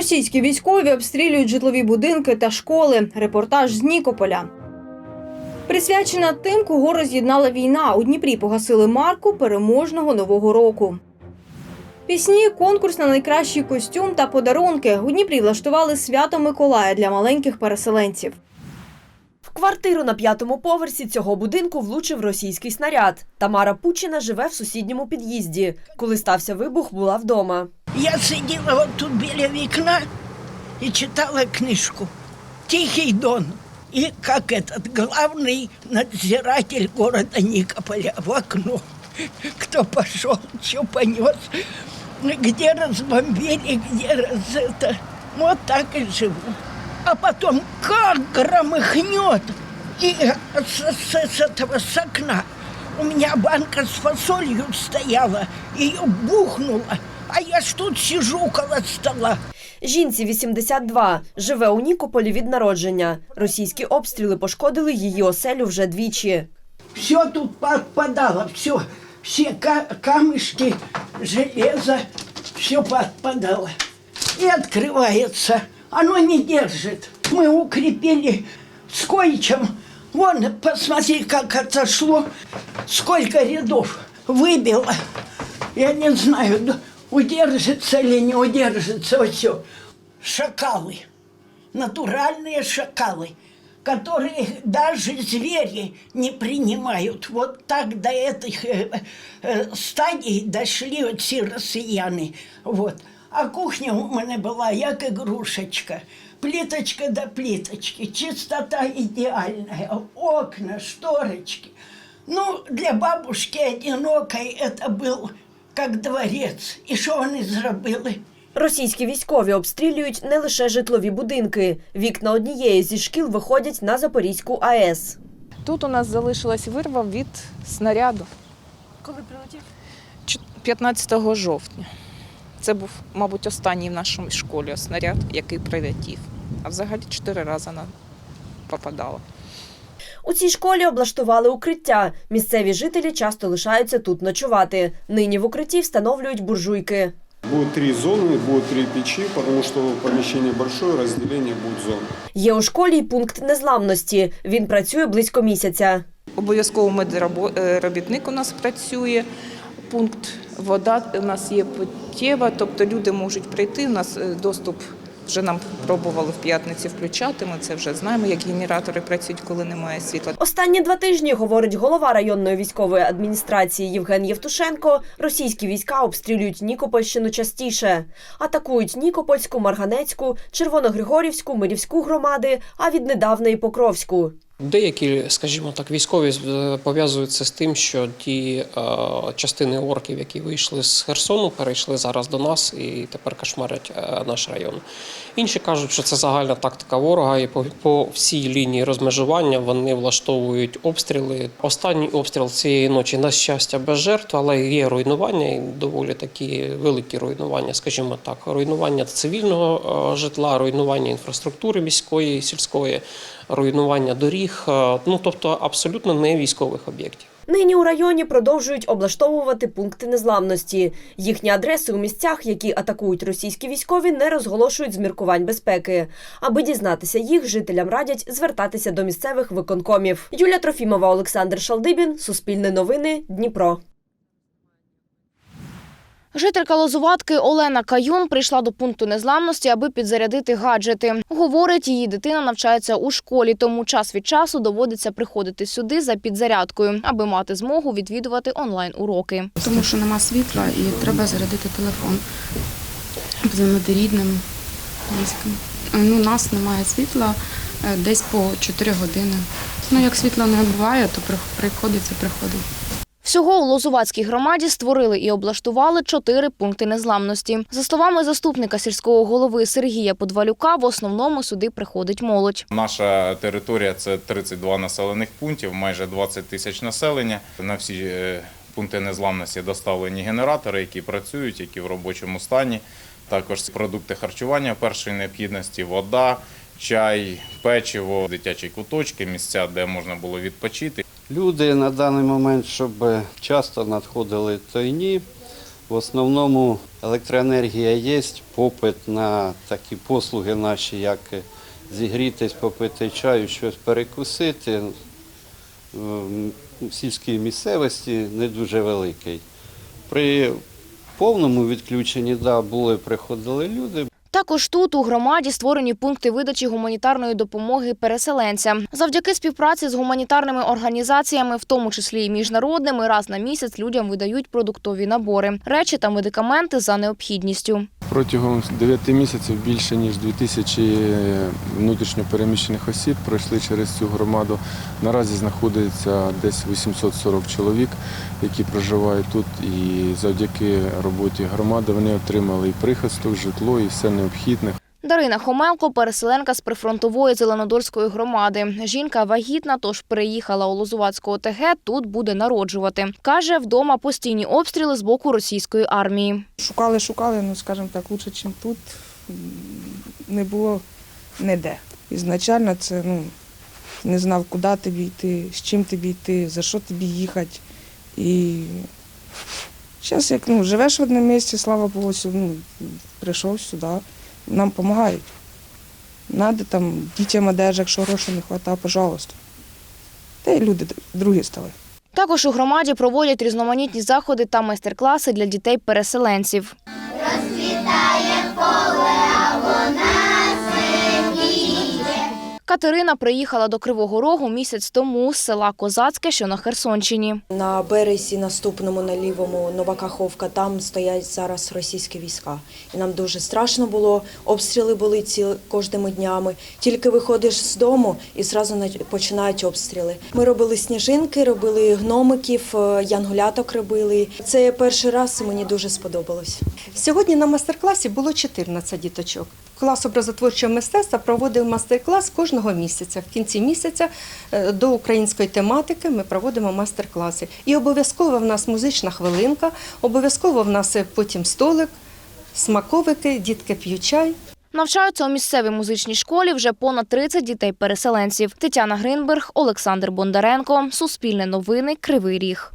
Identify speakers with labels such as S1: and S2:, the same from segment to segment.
S1: Російські військові обстрілюють житлові будинки та школи. Репортаж з Нікополя. Присвячена тим, кого роз'єднала війна. У Дніпрі погасили марку переможного нового року. Пісні, конкурс на найкращий костюм та подарунки. У Дніпрі влаштували свято Миколая для маленьких переселенців.
S2: В квартиру на п'ятому поверсі цього будинку влучив російський снаряд. Тамара Пучина живе в сусідньому під'їзді. Коли стався вибух, була вдома.
S3: Я сиділа от тут біля вікна і читала книжку «Тихий дон». И как этот главный надзиратель города Никополя в окно. Кто пошел, что понес, где разбомбили, где раз это. Вот так и живу. А потом как громыхнет. И с, с- с этого с окна у меня банка с фасолью стояла, ее бухнула. А я ж тут сижу около стола.
S2: Жінці 82, живе у Нікополі від народження. Російські обстріли пошкодили її оселю вже двічі.
S3: Все тут подпадало, все, все ка- камешки, железо, все подпадало. И открывается. Оно не держит. Мы укрепили скотчем. Вон, посмотри, как отошло, сколько рядов выбило. Я не знаю, д- удержится или не удержится все. Шакалы, натуральные шакалы, которые даже звери не принимают. Вот так до этих э, э, стадій дошли оці росіяни. Вот. А кухня у мене була як ігрушечка. Плиточка до плиточки, чистота ідеальна, окна, шторочки. Ну, для бабушки одинокой это был как дворец. І що вони зробили?
S2: Російські військові обстрілюють не лише житлові будинки. Вікна однієї зі шкіл виходять на Запорізьку АЕС.
S4: Тут у нас залишилась вирва від снаряду.
S2: Коли прилетів?
S4: 15 жовтня. Це був, мабуть, останній в нашій школі снаряд, який прилетів. А взагалі чотири рази на попадало.
S2: У цій школі облаштували укриття. Місцеві жителі часто лишаються тут ночувати. Нині в укритті встановлюють буржуйки.
S5: Будет три зоны, будет три печи, потому что помещение большое, разделение будет зон.
S2: Є у школі й пункт незламності. Він працює близько місяця.
S4: Обов'язково медробітник у нас працює. Пункт вода у нас є питєва, тобто люди можуть прийти. У нас е, доступ вже нам пробували в п'ятниці включати. Ми це вже знаємо, як генератори працюють, коли немає світла.
S2: Останні два тижні, говорить голова районної військової адміністрації Євген Євтушенко, російські війська обстрілюють Нікопольщину частіше. Атакують Нікопольську, Марганецьку, Червоногригорівську, Мирівську громади, а віднедавна і Покровську.
S6: Деякі, скажімо так, військові е, пов'язують з тим, що ті е, частини орків, які вийшли з Херсону, перейшли зараз до нас і тепер кошмарять е, наш район. Інші кажуть, що це загальна тактика ворога, і по, по всій лінії розмежування вони влаштовують обстріли. Останній обстріл цієї ночі, на щастя, без жертв, але є руйнування і доволі такі великі руйнування, скажімо так, руйнування цивільного е, житла, руйнування інфраструктури міської, сільської, руйнування доріг, е, ну тобто абсолютно не військових об'єктів.
S2: Нині у районі продовжують облаштовувати пункти незламності. Їхні адреси у місцях, які атакують російські військові, не розголошують з міркувань безпеки. Аби дізнатися їх, жителям радять звертатися до місцевих виконкомів. Юля Трофімова, Олександр Шалдибін, Суспільне новини, Дніпро.
S7: Жителька Лозуватки Олена Каюн прийшла до пункту незламності, аби підзарядити гаджети. Говорить, її дитина навчається у школі, тому час від часу доводиться приходити сюди за підзарядкою, аби мати змогу відвідувати онлайн-уроки.
S8: Тому що нема світла і треба зарядити телефон, подзвонити рідним, близьким. Ну, у нас немає світла е, десь по 4 години. Ну, як світла не буває, то при- приходиться приходити.
S7: Всього у Лозуватській громаді створили і облаштували чотири пункти незламності. За словами заступника сільського голови Сергія Подвалюка, в основному сюди приходить молодь.
S9: Наша територія це 32 населених пунктів, майже 20 тисяч населення. На всі е, пункти незламності доставлені генератори, які працюють, які в робочому стані. Також продукти харчування першої необхідності, вода, чай, печиво, дитячі куточки, місця, де можна було відпочити.
S10: Люди на даний момент, щоб часто надходили тройні, В основному електроенергія є, попит на такі послуги наші, як зігрітись, попити чаю, щось перекусити. В сільській місцевості не дуже великий. При повному відключенні да, були, приходили люди,
S7: Також тут у громаді створені пункти видачі гуманітарної допомоги переселенцям. Завдяки співпраці з гуманітарними організаціями, в тому числі і міжнародними, раз на місяць людям видають продуктові набори, речі та медикаменти за необхідністю.
S11: Протягом 9 місяців більше ніж 2000 внутрішньопереміщених осіб пройшли через цю громаду. Наразі знаходиться десь 840 чоловік, які проживають тут. І завдяки роботі громади вони отримали і прихисток, житло, і все необхідне.
S7: Дарина Хомелко – переселенка з прифронтової Зеленодольської громади. Жінка вагітна, тож переїхала у Лозувацьку ОТГ, тут буде народжувати. Каже, вдома постійні обстріли з боку російської армії.
S12: Шукали, шукали, ну скажімо так, лучше, ніж тут. Не було ніде. Ізначально це ну, не знав, куди тобі йти, з чим тобі йти, за що тобі їхати. І зараз, як ну, живеш в одному місці, слава Богу, ну, прийшов сюди, нам допомагають. Надо там дітям одежа, якщо грошей не вистачає, пожалуйста. Та й люди другі стали.
S7: Також у громаді проводять різноманітні заходи та майстер-класи для дітей-переселенців. Катерина приїхала до Кривого Рогу місяць тому з села Козацьке, що на Херсонщині.
S13: На березі наступному на лівому Нова Каховка, там стоять зараз російські війська. І нам дуже страшно було. Обстріли були ці кожними днями. Тільки виходиш з дому і зразу починають обстріли. Ми робили сніжинки, робили гномиків, е, янгуляток робили. Це перший раз і мені дуже сподобалось.
S14: Сьогодні на майстер-класі було 14 діточок. Клас образотворчого мистецтва проводив майстер-клас кожного місяця. В кінці місяця е, до української тематики ми проводимо майстер-класи. І обов'язково в нас музична хвилинка, обов'язково в нас е, потім столик, смаковики, дітки п'ють чай.
S7: Навчаються у місцевій музичній школі вже понад 30 дітей-переселенців. Тетяна Гринберг, Олександр Бондаренко, Суспільне новини, Кривий Ріг.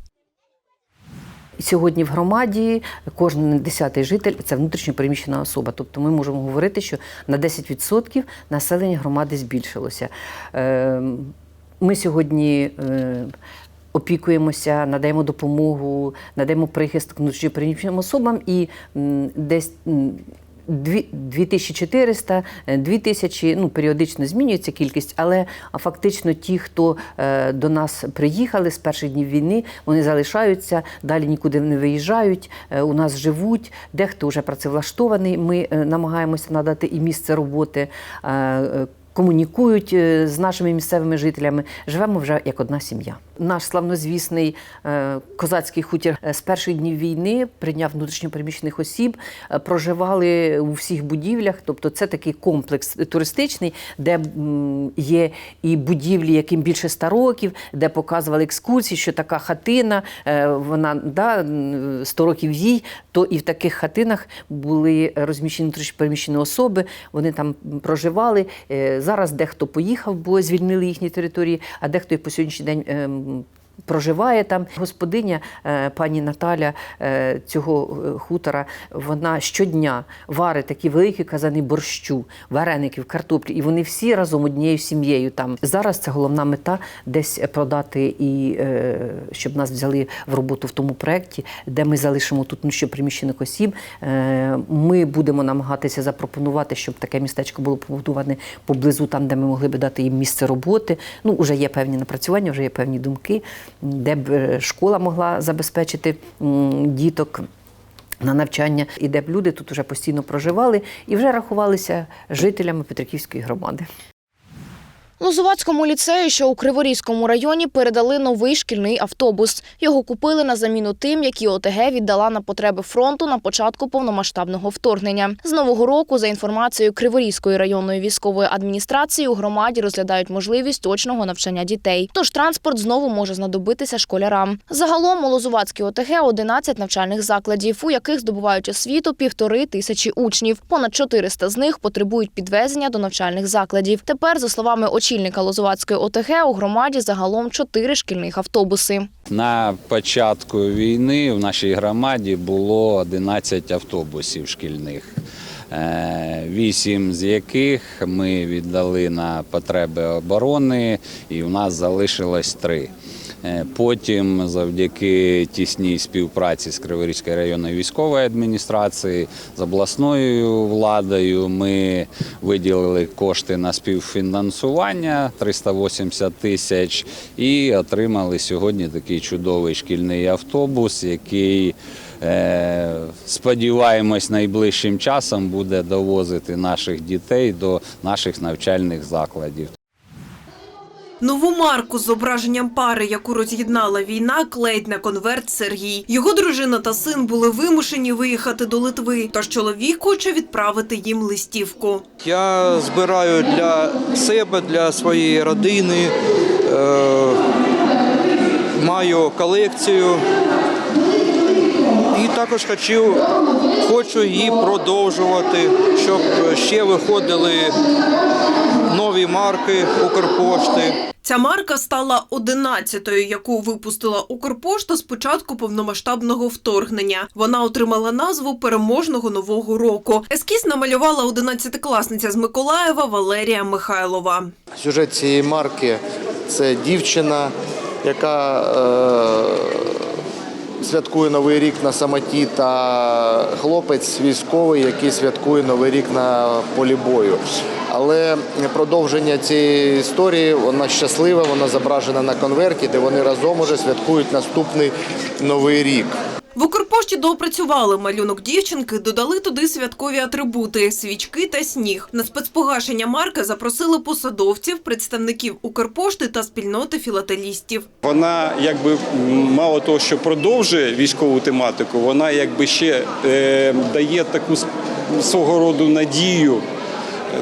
S15: Сьогодні в громаді кожен десятий житель це внутрішньо переміщена особа. Тобто ми можемо говорити, що на 10% населення громади збільшилося. Е, Ми сьогодні е, опікуємося, надаємо допомогу, надаємо прихисток внутрішньо переміщеним особам і десь. М, Дві- 2400, е, 2000, ну, періодично змінюється кількість, але фактично ті, хто е, до нас приїхали з перших днів війни, вони залишаються, далі нікуди не виїжджають, е, у нас живуть, дехто вже працевлаштований. Ми е, намагаємося надати і місце роботи. Комунікують е, з нашими місцевими жителями, живемо вже як одна сім'я. Наш славнозвісний е, козацький хутір е, з перших днів війни прийняв внутрішньопереміщених осіб, проживали у всіх будівлях. Тобто, це такий комплекс туристичний, де є і будівлі, яким більше 100 років, де показували екскурсії, що така хатина, вона да, 100 років їй, то і в таких хатинах були розміщені внутрішньопереміщені особи. Вони там проживали. Зараз дехто поїхав, бо звільнили їхні території, а дехто і по сьогоднішній день. Проживає там господиня е, пані Наталя е, цього е, хутора. Вона щодня варить такі великі казани борщу, вареників, картоплі, і вони всі разом однією сім'єю там. Зараз це головна мета десь продати і щоб нас взяли в роботу в тому проєкті, де ми залишимо тут ну, ще приміщених осіб. Ми будемо намагатися запропонувати, щоб таке містечко було побудоване поблизу, там, де ми могли би дати їм місце роботи. Ну, вже є певні напрацювання, вже є певні думки, де б е, школа могла забезпечити діток. На навчання, і де б люди тут вже постійно проживали і вже рахувалися жителями Петриківської громади.
S7: Лозувацькому ліцею, що у Криворізькому районі, передали новий шкільний автобус. Його купили на заміну тим, які ОТГ віддала на потреби фронту на початку повномасштабного вторгнення. З нового року, за інформацією Криворізької районної військової адміністрації, у громаді розглядають можливість точного навчання дітей. Тож транспорт знову може знадобитися школярам. Загалом у Лозувацькій ОТГ 11 навчальних закладів, у яких здобувають освіту півтори тисячі учнів. Понад 400 з них потребують підвезення до навчальних закладів. Тепер, за словами очільника Лозувацької ОТГ, у громаді загалом чотири шкільних автобуси.
S16: На початку війни в нашій громаді було 11 автобусів шкільних, Е, вісім з яких ми віддали на потреби оборони, і в нас залишилось три. Е, Потім, завдяки тісній співпраці з Криворізькою районною військовою адміністрацією, з обласною владою, ми виділили кошти на співфінансування 380 тисяч і отримали сьогодні такий чудовий шкільний автобус, який е, сподіваємось найближчим часом буде довозити наших дітей до наших навчальних закладів.
S17: Нову марку з зображенням пари, яку роз'єднала війна, клеїть на конверт Сергій. Його дружина та син були вимушені виїхати до Литви, тож чоловік хоче відправити їм листівку.
S18: Я збираю для себе, для своєї родини, е, маю колекцію і також хочу, хочу її продовжувати, щоб ще виходили нові марки Укрпошти.
S17: Ця марка стала одинадцятою, яку випустила Укрпошта з початку повномасштабного вторгнення. Вона отримала назву переможного нового року. Ескіз намалювала одинадцятикласниця з Миколаєва Валерія Михайлова.
S19: Сюжет цієї марки це дівчина, яка е, святкує Новий рік на самоті, та хлопець військовий, який святкує Новий рік на полі бою. Але продовження цієї історії вона щаслива, вона зображена на конверті, де вони разом уже святкують наступний новий рік.
S17: В допрацювали малюнок дівчинки, додали туди святкові атрибути – свічки та сніг. На спецпогашення марки запросили посадовців, представників Укрпошти та спільноти філателістів.
S5: Вона якби мало того, що продовжує військову тематику, вона якби ще е, дає таку свого роду надію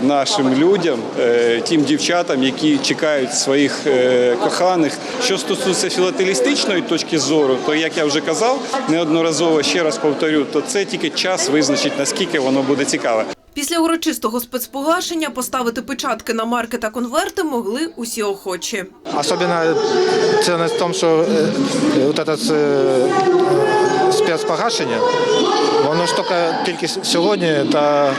S5: нашим людям, е, тим дівчатам, які чекають своїх е, коханих. Що стосується філателістичної точки зору, то як я вже казав, неодноразово ще раз повторю, то це тільки час визначить наскільки воно буде цікаве.
S17: Після урочистого спецпогашення поставити печатки на марки та конверти могли усі охочі.
S20: Особенно ценность в том, что э, э, вот это э, спецпогашення, воно ж тільки, тільки сьогодні та,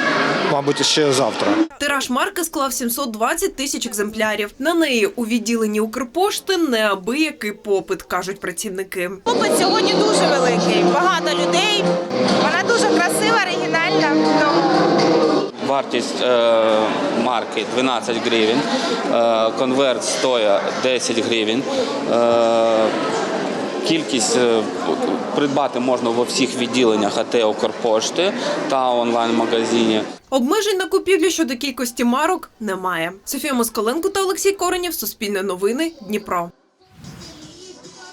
S20: мабуть, ще завтра.
S17: Тираж марки склав 720 тисяч екземплярів. На неї у відділенні Укрпошти неабиякий попит, кажуть працівники.
S21: Попит сьогодні дуже великий. Багато людей. Вона дуже красива, оригінальна.
S22: Вартість е, марки 12 гривень, е, конверт стоїть 10 гривень. Е, кількість е, придбати можна во всіх відділеннях АТ Укрпошти та онлайн-магазині.
S17: Обмежень на купівлю щодо кількості марок немає. Софія Москаленко та Олексій Коренєв. Суспільне новини. Дніпро.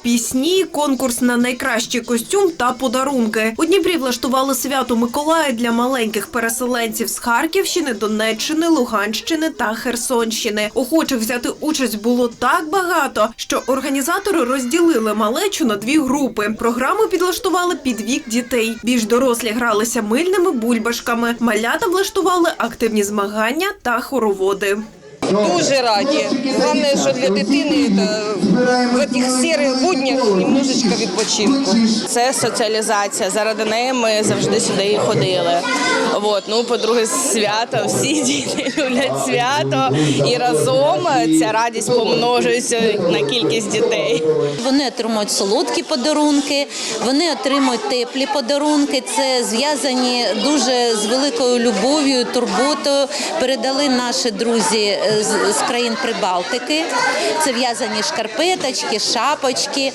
S17: Пісні, конкурс на найкращий костюм та подарунки. У Дніпрі влаштували свято Миколая для маленьких переселенців з Харківщини, Донеччини, Луганщини та Херсонщини. Охочих взяти участь було так багато, що організатори розділили малечу на дві групи. Програму підлаштували під вік дітей. Більш дорослі гралися мильними бульбашками. Малята влаштували активні змагання та хороводи.
S23: Дуже раді. Головне, що для дитини в цих сірих буднях немножечко відпочинку.
S24: Це соціалізація. Заради неї ми завжди сюди ходили. От, ну, по-друге, свято, всі діти люблять свято, і разом ця радість помножується на кількість дітей.
S25: Вони отримують солодкі подарунки, вони отримують теплі подарунки. Це зв'язані дуже з великою любов'ю, турботою. Передали наші друзі з, з країн Прибалтики. Це в'язані шкарпеточки, шапочки.